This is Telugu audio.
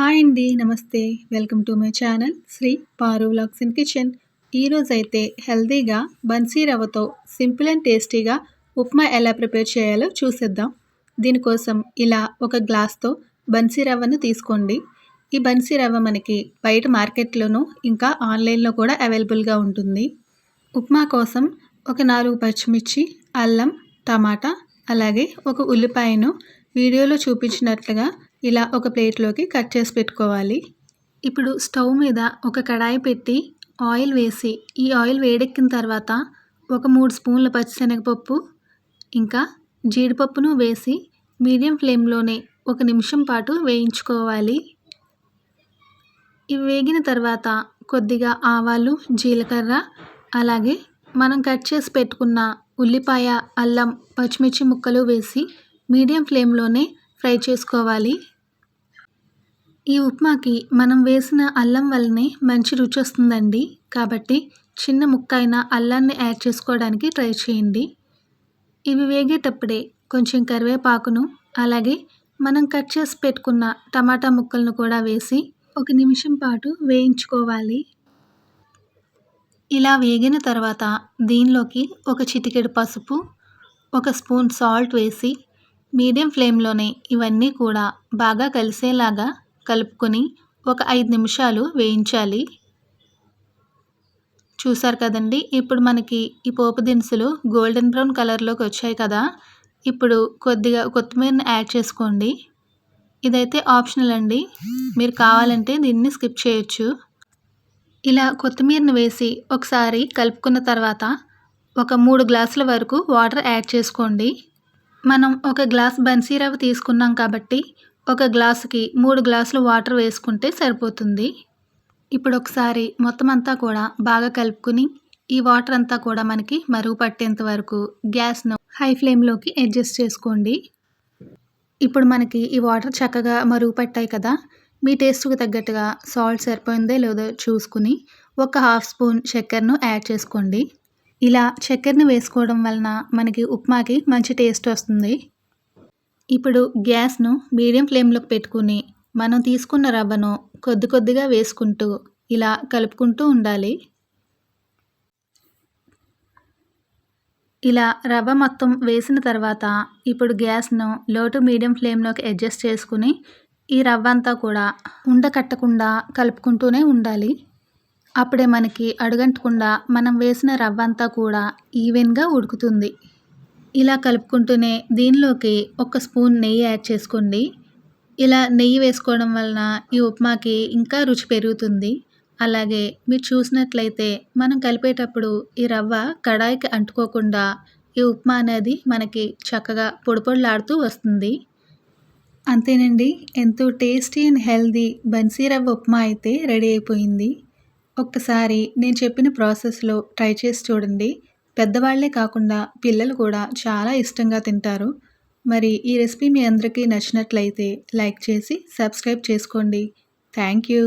హాయ్ అండి నమస్తే. Welcome to my channel Sri Paru vlogs in kitchen. ఈరోజైతే హెల్తీగా బన్సీ రవ్వతో సింపుల్ అండ్ టేస్టీగా ఉప్మా ఎలా ప్రిపేర్ చేయాలో చూసేద్దాం. దీనికోసం ఇలా ఒక గ్లాస్తో బన్సీ రవ్వను తీసుకోండి. ఈ బన్సీ రవ్వ మనకి బయట మార్కెట్లోనూ ఇంకా ఆన్లైన్లో కూడా అవైలబుల్గా ఉంటుంది. ఉప్మా కోసం ఒక నాలుగు పచ్చిమిర్చి అల్లం టమాటా అలాగే ఒక ఉల్లిపాయను వీడియోలో చూపించినట్లుగా ఇలా ఒక ప్లేట్లోకి కట్ చేసి పెట్టుకోవాలి. ఇప్పుడు స్టవ్ మీద ఒక కడాయి పెట్టి ఆయిల్ వేసి ఈ ఆయిల్ వేడెక్కిన తర్వాత ఒక మూడు స్పూన్ల పచ్చిశనగపప్పు ఇంకా జీడిపప్పును వేసి మీడియం ఫ్లేమ్లోనే ఒక నిమిషం పాటు వేయించుకోవాలి. ఇవి వేగిన తర్వాత కొద్దిగా ఆవాలు జీలకర్ర అలాగే మనం కట్ చేసి పెట్టుకున్న ఉల్లిపాయ అల్లం పచ్చిమిర్చి ముక్కలు వేసి మీడియం ఫ్లేమ్లోనే ఫ్రై చేసుకోవాలి. ఈ ఉప్మాకి మనం వేసిన అల్లం వల్లనే మంచి రుచి వస్తుందండి. కాబట్టి చిన్న ముక్క అయిన అల్లాన్ని యాడ్ చేసుకోవడానికి ట్రై చేయండి. ఇవి వేగేటప్పుడే కొంచెం కరివేపాకును అలాగే మనం కట్ చేసి పెట్టుకున్న టమాటా ముక్కలను కూడా వేసి ఒక నిమిషం పాటు వేయించుకోవాలి. ఇలా వేగిన తర్వాత దీనిలోకి ఒక చిటికెడు పసుపు ఒక స్పూన్ సాల్ట్ వేసి మీడియం ఫ్లేమ్లోనే ఇవన్నీ కూడా బాగా కలిసేలాగా కలుపుకొని ఒక ఐదు నిమిషాలు వేయించాలి. చూసారు కదండి? ఇప్పుడు మనకి ఈ పోపు దినుసులు గోల్డెన్ బ్రౌన్ కలర్లోకి వచ్చాయి కదా? ఇప్పుడు కొద్దిగా కొత్తిమీరని యాడ్ చేసుకోండి. ఇదైతే ఆప్షనల్ అండి. మీరు కావాలంటే దీన్ని స్కిప్ చేయొచ్చు. ఇలా కొత్తిమీరని వేసి ఒకసారి కలుపుకున్న తర్వాత ఒక మూడు గ్లాసుల వరకు వాటర్ యాడ్ చేసుకోండి. మనం ఒక గ్లాస్ బన్సీరవ్ తీసుకున్నాం కాబట్టి ఒక గ్లాసుకి మూడు గ్లాసులు వాటర్ వేసుకుంటే సరిపోతుంది. ఇప్పుడు ఒకసారి మొత్తం అంతా కూడా బాగా కలుపుకుని ఈ వాటర్ అంతా కూడా మనకి మరుగు పట్టేంత వరకు గ్యాస్ను హై ఫ్లేమ్లోకి అడ్జస్ట్ చేసుకోండి. ఇప్పుడు మనకి ఈ వాటర్ చక్కగా మరుగు పట్టాయి కదా మీ టేస్ట్కి తగ్గట్టుగా సాల్ట్ సరిపోయిందో లేదో చూసుకుని ఒక హాఫ్ స్పూన్ చక్కెరను యాడ్ చేసుకోండి. ఇలా చక్కెరని వేసుకోవడం వలన మనకి ఉప్మాకి మంచి టేస్ట్ వస్తుంది. ఇప్పుడు గ్యాస్ను మీడియం ఫ్లేమ్లోకి పెట్టుకుని మనం తీసుకున్న రవ్వను కొద్ది కొద్దిగా వేసుకుంటూ ఇలా కలుపుకుంటూ ఉండాలి. ఇలా రవ్వ మొత్తం వేసిన తర్వాత ఇప్పుడు గ్యాస్ను లో టు మీడియం ఫ్లేమ్లోకి అడ్జస్ట్ చేసుకుని ఈ రవ్వ అంతా కూడా ఉండకట్టకుండా కలుపుకుంటూనే ఉండాలి. అప్పుడే మనకి అడుగంటకుండా మనం వేసిన రవ్వ అంతా కూడా ఈవెన్గా ఉడుకుతుంది. ఇలా కలుపుకుంటూనే దీనిలోకి ఒక స్పూన్ నెయ్యి యాడ్ చేసుకోండి. ఇలా నెయ్యి వేసుకోవడం వలన ఈ ఉప్మాకి ఇంకా రుచి పెరుగుతుంది. అలాగే మీరు చూసినట్లయితే మనం కలిపేటప్పుడు ఈ రవ్వ కడాయికి అంటుకోకుండా ఈ ఉప్మా అనేది మనకి చక్కగా పొడిపొడలాడుతూ వస్తుంది. అంతేనండి ఎంతో టేస్టీ అండ్ హెల్దీ బన్సీ రవ్వ ఉప్మా అయితే రెడీ అయిపోయింది. ఒక్కసారి నేను చెప్పిన ప్రాసెస్లో ట్రై చేసి చూడండి. పెద్దవాళ్ళే కాకుండా పిల్లలు కూడా చాలా ఇష్టంగా తింటారు. మరి ఈ రెసిపీ మీ అందరికీ నచ్చినట్లయితే లైక్ చేసి సబ్స్క్రైబ్ చేసుకోండి. Thank you.